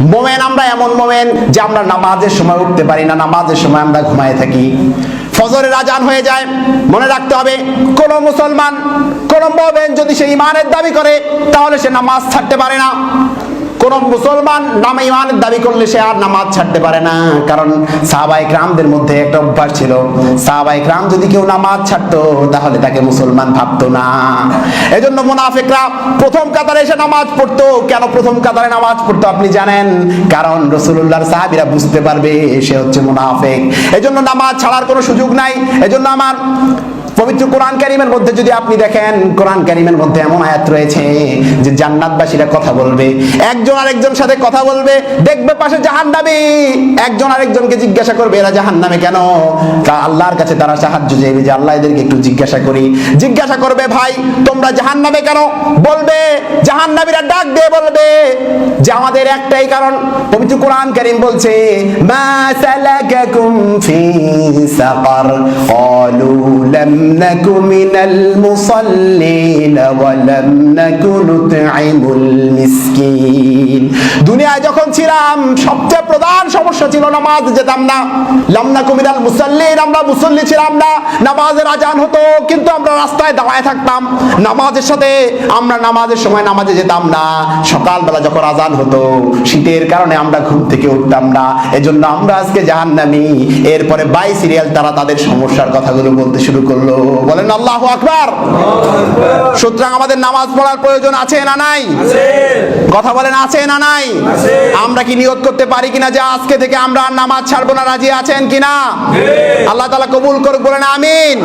মোমেন, আমরা এমন মোমেন যে আমরা নামাজের সময় উঠতে পারি না, নামাজের সময় আমরা ঘুমায় থাকি। ফজরের আজান হয়ে যায়, মনে রাখতে হবে, কোন মুসলমান, কোন মোমেন যদি সে ইমানের দাবি করে, তাহলে সে নামাজ ছাড়তে পারে না। কোন মুসলমান নামে ইমানের দাবি করলে সে আর নামাজ ছাড়তে পারে না। কারণ সাহাবাই গ্রামদের মধ্যে একটা অভ্যাস ছিল সাহাবাই গ্রাম যদি কেউ নামাজ ছাড়তো, তাহলে তাকে মুসলমান ভাবতো না। এজন্য মুনাফিকরা প্রথম কাতারে এসে নামাজ পড়তো। কেন প্রথম কাতারে নামাজ পড়তো আপনি জানেন? কারণ রসুল্লাহর সাহাবিরা বুঝতে পারবে সে হচ্ছে মুনাফিক। এজন্য নামাজ ছাড়ার কোনো সুযোগ নাই। এজন্য আমার পবিত্র কোরআন কারিমের মধ্যে যদি আপনি দেখেন, কোরআন কারিমের মধ্যে এমন আয়াত রয়েছে যে জান্নাতবাসীরা কথা বলবে। একজন আরেকজন সাথে কথা বলবে, দেখবে পাশে জাহান্নামে। একজন আরেকজনকে জিজ্ঞাসা করবে, এরা জাহান্নামে কেন? তা আল্লাহর কাছে তারা সাহায্য চাইবে যে, আল্লাহ এদেরকে একটু জিজ্ঞাসা করি। জিজ্ঞাসা করবে, ভাই, তোমরা জাহান্নামে কেন? বলবে, জাহান্নামীরা ডাক দিয়ে বলবে যে, আমাদের একটাই কারণ। পবিত্র কোরআন কারিম বলছে, মা সালাকাকুম ফি সাকার। ক্বালু লাম মিনাল মুসাল্লিন ওয়া লাম নাকু নুতঈমুল মিসকিন দুনিয়ায় যখন ছিলাম, সবচেয়ে প্রধান সমস্যা ছিল নামাজ যেতাম না। লাম নাকু মিনাল মুসাল্লিন, আমরা মুসল্লি ছিলাম না। নামাজের আজান হতো, কিন্তু আমরা রাস্তায় দাঁড়ায় থাকতাম। নামাজের সাথে আমরা নামাজের সময় নামাজে যেতাম না। সকালবেলা যখন আজান হতো, শীতের কারণে আমরা ঘুম থেকে উঠতাম না। এজন্য আমরা আজকে জাহান্নামি। এরপরে বাই সিরিয়াল তারা তাদের সমস্যার কথাগুলো বলতে শুরু করল। বলেন আল্লাহ আকবার। সুতরাং আমাদের নামাজ পড়ার প্রয়োজন আছে না নাই? কথা বলেন আছে না নাই? আমরা কি নিয়োগ করতে পারি কিনা যে আজকে থেকে আমরা আর নামাজ ছাড়বো না রাজি আছেন কিনা? আল্লাহ তালা কবুল করুক বলেন আমিন।